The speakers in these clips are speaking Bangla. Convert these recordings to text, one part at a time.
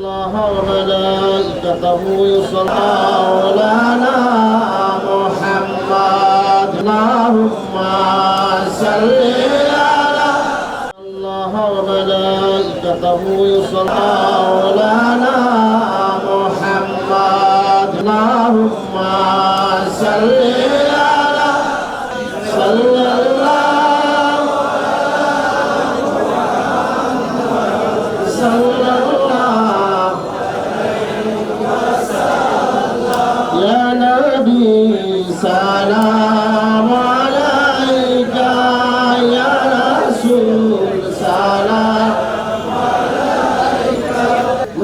الله وملائكته يصلون على محمد. اللهم صل على الله وملائكته يصلون على محمد. اللهم صل على صلى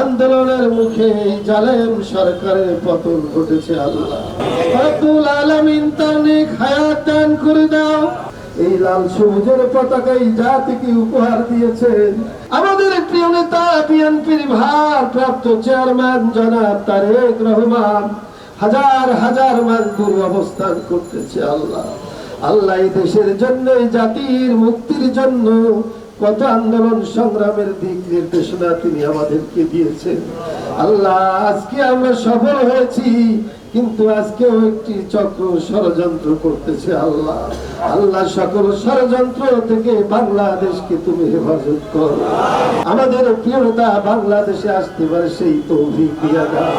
আন্দোলনের মুখে জালেম সরকারের পতন ঘটেছে আল্লাহ। দান করে দাও। এই লাল সবুজের পতাকা এই জাতিকে উপহার দিয়েছেন আমাদের প্রিয় নেতা, বিএনপির ভার প্রাপ্ত চেয়ারম্যান জনাব তারেক রহমান হাজার হাজার মাস অবস্থান করতেছে আল্লাহ। আল্লাহ এই দেশের জন্য জাতির মুক্তির জন্য কত আন্দোলন সংগ্রামের দিক নির্দেশনা তিনি আমাদেরকে দিয়েছেন। আল্লাহ, আজকে আমরা সফল হয়েছি, কিন্তু আজকেও একটি চক্র ষড়যন্ত্র করতেছে আল্লাহ। আল্লাহ, সকল ষড়যন্ত্র থেকে বাংলাদেশকে তুমি হেফাজত করো। আমাদের প্রিয়তা বাংলাদেশে আসতে পারে সেই তৌফিক দিয়া দাও।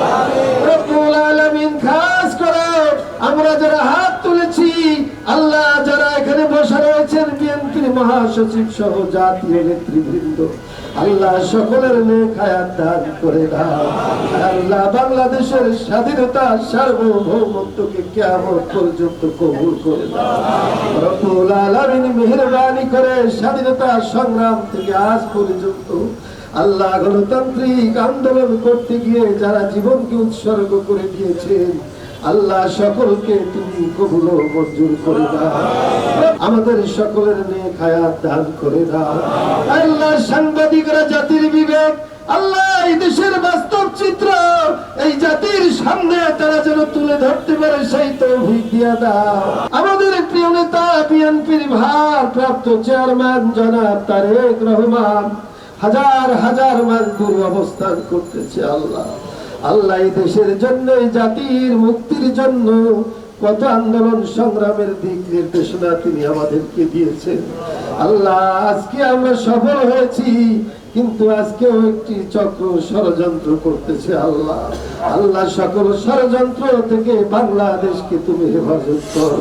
আলামিন খাস করে। আমরা যারা মহাসচিব সহ জাতীয় নেতৃবৃন্দ আল্লাহ সকলের নেক হায়াত দান করে আল্লাহ বাংলাদেশের স্বাধীনতা সার্বভৌমত্বকে কেমন পর্যন্ত কবুল করে মেহেরবানি করে স্বাধীনতা সংগ্রাম থেকে আজ পর্যন্ত আল্লাহ গণতান্ত্রিক আন্দোলন করতে গিয়ে যারা জীবনকে উৎসর্গ করে দিয়েছেন আল্লাহ সকলকে তুমি কবুল মঞ্জুর করে দাও। আমাদের সকলের নেক হায়াত দান করে দাও। আল্লাহ সাংবাদিকরা, জাতির বিবেক, আল্লাহ এই দেশের বাস্তব চিত্র, এই জাতির সামনে তারা যেন তুলে ধরতে পারে, সেই তৌফিক দিয়া দাও। আমাদের প্রিয় নেতা, বিএনপির ভার প্রাপ্ত চেয়ারম্যান জনাব তারেক রহমান, হাজার হাজার মাস অবস্থান করতেছে আল্লাহ। আল্লাহ দেশের জন্য জাতির মুক্তির জন্য কত আন্দোলন সংগ্রামের দিক নির্দেশনা তিনি আমাদেরকে দিয়েছেন। আল্লাহ, আজকে আমরা সফল হয়েছি, কিন্তু আজকেও একটি চক্র ষড়যন্ত্র করতেছে আল্লাহ। আল্লাহ সকল ষড়যন্ত্র থেকে বাংলাদেশকে তুমি হেফাজত করো।